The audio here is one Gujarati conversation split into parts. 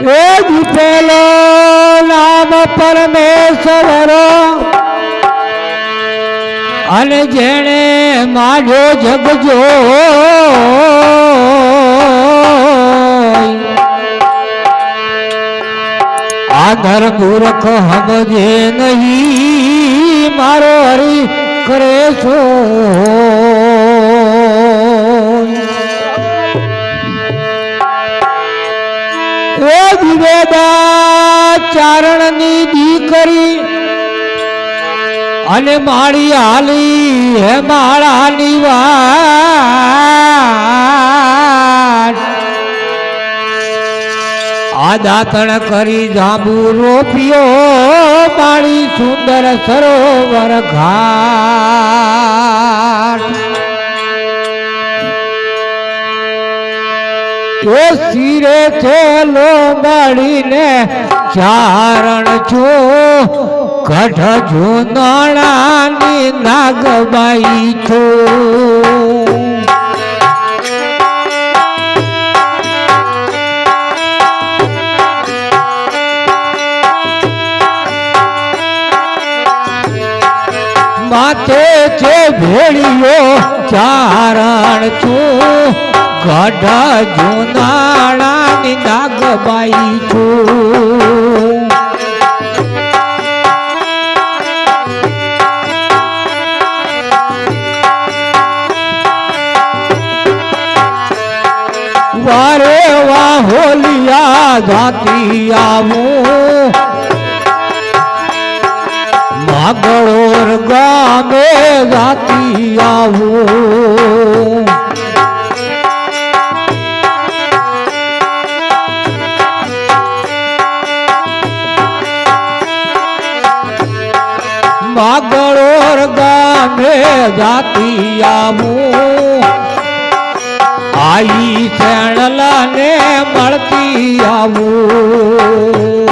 એ દીપેલો નામ પરમેશ્વર. અને જેણે માજો જગજો. આધર મૂર્ખ હમજે નહીં, મારો હરી કરે છો એ વિવેદા ચારણની દીકરી અને માળી હાલી હે માળાની વાત આ કરી જાંબુ રોપ્યો માળી સુંદર સરોવર ઘાટ એ શિરે થેલો બાળીને ચારણ છો કઢ જુનાણાની નાગબાઈ છો. માથે છે ભેળીઓ ચારણ છું ગઢ જુનાણાની નાગબાઈ છું. વારે વાહ હોલિયા જાતી આવું. માગળોર ગામે જાતી આવું આઈ શેણલાને મળતી આવું.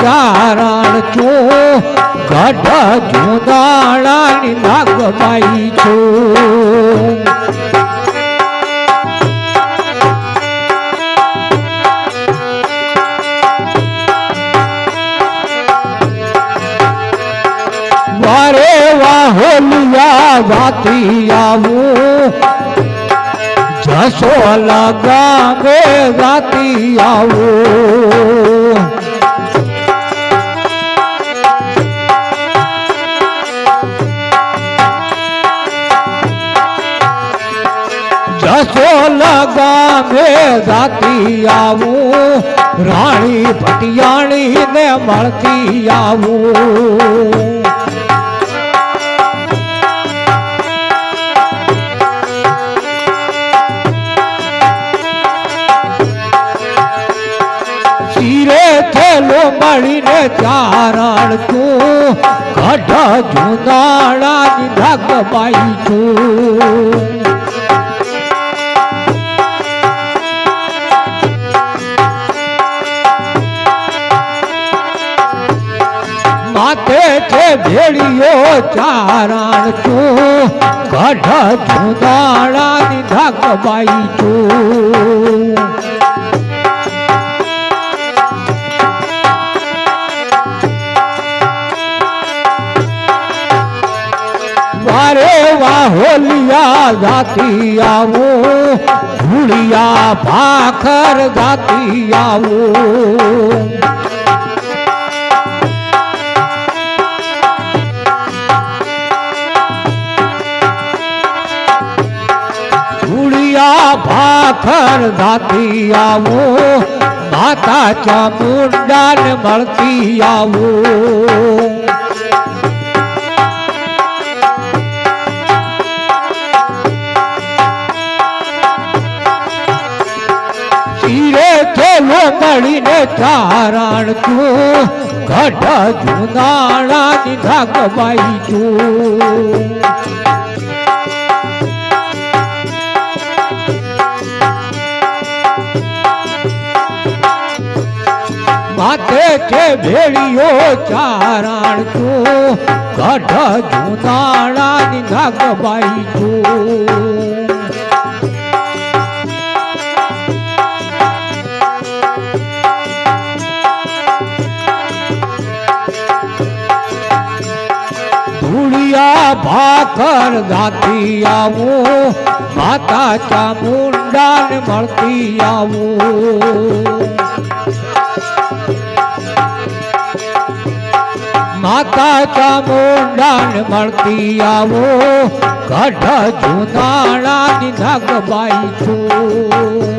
ચારણ છો ગઢ જોદાળાની નાગબાઈ છો. વારે વાહોલિયા વાતી આવું જસો લગામે ગાતી આવું. લગામે જાતી આવું. રાણી ભટિયાણી ને મળતી આવું. શિરે થેલો મળીને ચારણ તું ગઢ જુનાળાની પાઈ છું. માથે છે ભેળિયો ચારણ છું. ગઢ જુનાળાની ભાગબાઈ છું. વારે વાહોલિયા જાતી આવું. ભૂળિયા ભાખર જાતી આવું. ભૂલિયા ભાખર ધાતિયાવો માતા ચામુંડાને મળતી આવો. શિરે થેલો મળીને ચારણ છું જુનાળા જુનાળાની ભાગબાઈ છું. માથે છે ભેળિયો ચારણ તું ગઢ જુનાળાની નાગબાઈ ધૂળિયા ભાખર ગાતી આવું, માતા ચામુંડાને મળતી આવું. માતા ચામુંડાન મળતી આવો. ગઢ જુનાળાની નાગબાઈ છું.